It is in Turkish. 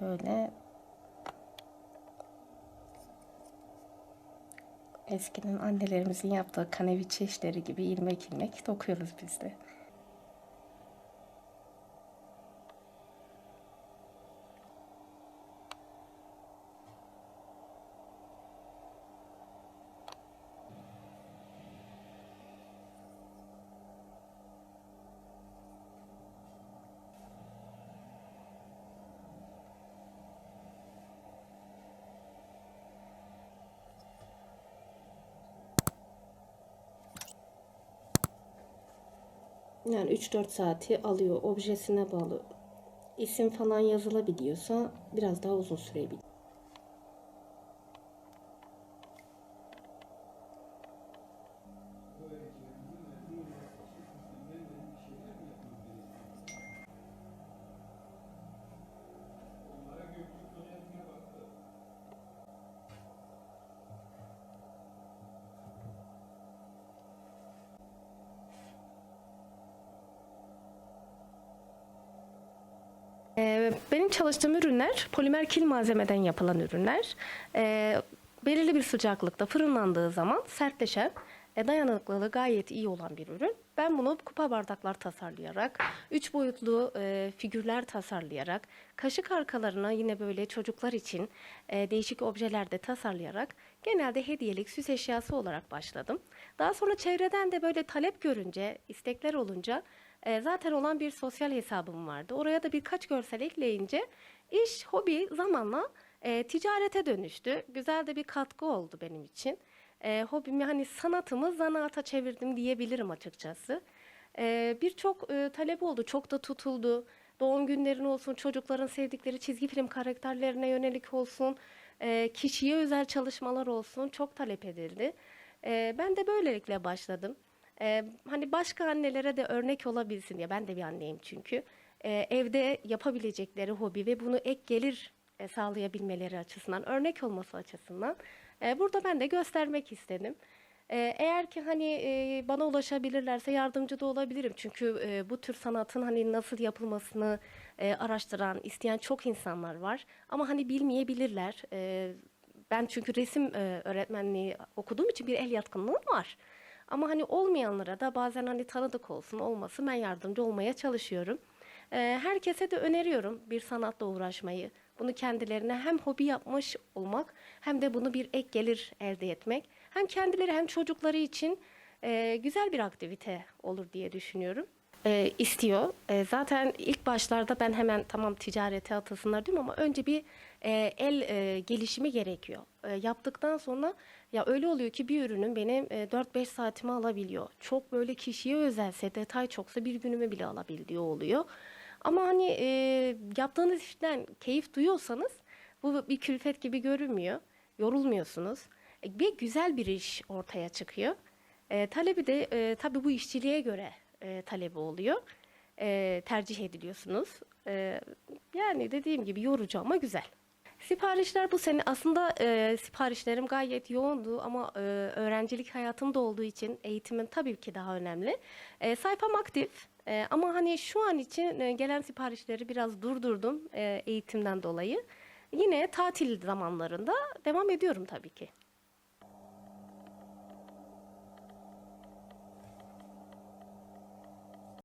böyle eskiden annelerimizin yaptığı kaneviçe işleri gibi ilmek ilmek dokuyoruz biz de. Yani 3-4 saati alıyor. Objesine bağlı. İsim falan yazılabiliyorsa biraz daha uzun sürebilir. Ee, benim çalıştığım ürünler polimer kil malzemeden yapılan ürünler. Ee, belirli bir sıcaklıkta fırınlandığı zaman sertleşen, e, dayanıklılığı gayet iyi olan bir ürün. Ben bunu kupa bardaklar tasarlayarak, üç boyutlu e, figürler tasarlayarak, kaşık arkalarına yine böyle çocuklar için e, değişik objeler de tasarlayarak genelde hediyelik süs eşyası olarak başladım. Daha sonra çevreden de böyle talep görünce, istekler olunca e, zaten olan bir sosyal hesabım vardı. Oraya da birkaç görsel ekleyince iş, hobi zamanla e, ticarete dönüştü. Güzel de bir katkı oldu benim için. E, hobimi hani sanatımı zanaata çevirdim diyebilirim açıkçası. E, Birçok e, talep oldu, çok da tutuldu. Doğum günlerin olsun, çocukların sevdikleri çizgi film karakterlerine yönelik olsun, e, kişiye özel çalışmalar olsun çok talep edildi. E, ben de böylelikle başladım. Ee, hani başka annelere de örnek olabilsin diye ben de bir anneyim çünkü Ee, evde yapabilecekleri hobi ve bunu ek gelir e, sağlayabilmeleri açısından örnek olması açısından e, burada ben de göstermek istedim. Eğer ki hani e, bana ulaşabilirlerse yardımcı da olabilirim çünkü e, bu tür sanatın hani nasıl yapılmasını e, araştıran isteyen çok insanlar var ama hani bilmeyebilirler. E, ben çünkü resim e, öğretmenliği okuduğum için bir el yatkınlığım var. Ama hani olmayanlara da bazen hani tanıdık olsun olmasın ben yardımcı olmaya çalışıyorum. Ee, herkese de öneriyorum bir sanatla uğraşmayı. Bunu kendilerine hem hobi yapmış olmak hem de bunu bir ek gelir elde etmek. Hem kendileri hem çocukları için e, güzel bir aktivite olur diye düşünüyorum. E, istiyor. E, zaten ilk başlarda ben hemen tamam ticarete atılsınlar diyorum ama önce bir e, el e, gelişimi gerekiyor. E, yaptıktan sonra ya öyle oluyor ki bir ürünün benim e, 4-5 saatimi alabiliyor. Çok böyle kişiye özelse, detay çoksa bir günümü bile alabildiği oluyor. Ama hani e, yaptığınız işten keyif duyuyorsanız bu bir külfet gibi görünmüyor. Yorulmuyorsunuz. E, bir güzel bir iş ortaya çıkıyor. E, talebi de e, tabii bu işçiliğe göre e, talebi oluyor. E, tercih ediliyorsunuz. E, yani dediğim gibi yorucu ama güzel. Siparişler bu sene aslında e, siparişlerim gayet yoğundu ama e, öğrencilik hayatımda olduğu için eğitimin tabii ki daha önemli. E, sayfam aktif e, ama hani şu an için e, gelen siparişleri biraz durdurdum e, eğitimden dolayı. Yine tatil zamanlarında devam ediyorum tabii ki.